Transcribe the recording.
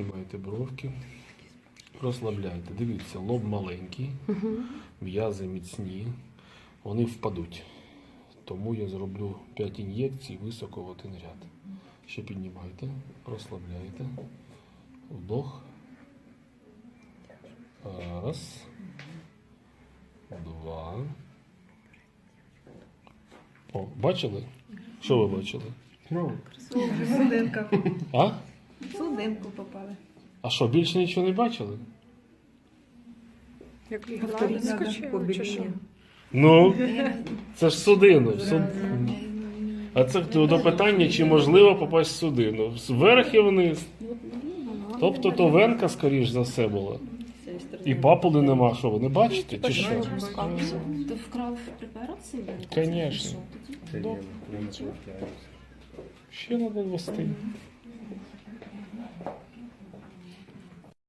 Піднімайте бровки. Розслабляйте. Дивіться, лоб маленький, м'язи міцні, вони впадуть. Тому я зроблю 5 ін'єкцій високо в один ряд. Ще піднімайте, розслабляйте. Вдох. Раз. Два. О, бачили? Що ви бачили? Ну, А? В попали. А що, більше нічого не бачили? Як чи, що? Ну, це ж судину. Суд... А це до питання, чи можливо попасть в судину. Вверх і вниз. Тобто то венка, скоріш за все, була. І папули нема, що ви не бачите? Чи що? Ти вкрав препарацію? Конечно. це Добре. я не повторяюся. Ще треба ввести.